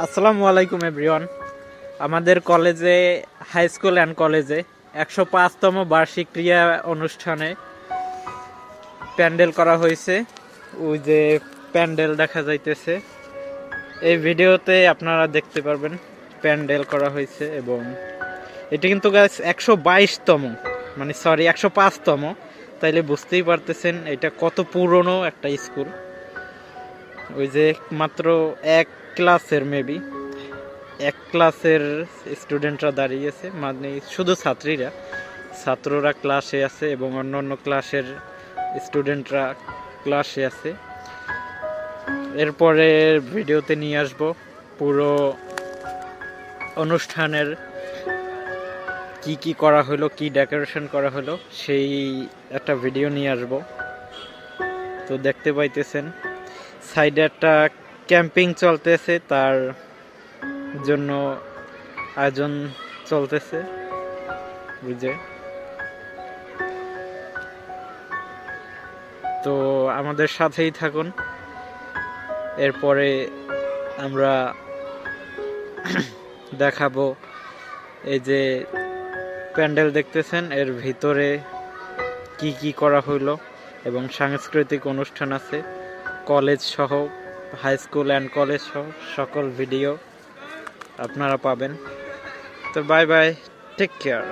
আসসালামু আলাইকুম এভরিওয়ান আমাদের কলেজে হাই স্কুল অ্যান্ড কলেজে একশো পাঁচতম বার্ষিক ক্রিয়া অনুষ্ঠানে প্যান্ডেল করা হয়েছে। ওই যে প্যান্ডেল দেখা যাইতেছে। এই ভিডিওতে আপনারা দেখতে পারবেন প্যান্ডেল করা হয়েছে এবং এটা কিন্তু গাছ একশো বাইশতম মানে সরি একশো পাঁচতম। তাইলে বুঝতেই পারতেছেন এটা কত পুরনো একটা স্কুল ওই যে মাত্র এক ক্লাসের মেবি এক ক্লাসের স্টুডেন্টরা দাঁড়িয়েছে মানে শুধু ছাত্রীরা। ছাত্ররা ক্লাসে আছে এবং অন্য অন্য ক্লাসের স্টুডেন্টরা ক্লাসে আছে। এরপরে ভিডিওতে নিয়ে আসব পুরো অনুষ্ঠানের কি কি করা হলো, কি ডেকোরেশন করা হলো, সেই একটা ভিডিও নিয়ে আসব। তো দেখতে পাইতেছেন। সাইডে একটা ক্যাম্পিং চলতেছে, তার জন্য আয়োজন চলতেছে, বুঝে? তো আমাদের সাথেই থাকুন। এরপরে আমরা দেখাবো এই যে প্যান্ডেল দেখতেছেন, এর ভিতরে কি কি করা হইল এবং সাংস্কৃতিক অনুষ্ঠান আছে। কলেজ সহ হাই স্কুল অ্যান্ড কলেজ সহ সকল ভিডিও আপনারা পাবেন। তো বাই বাই টেক কেয়ার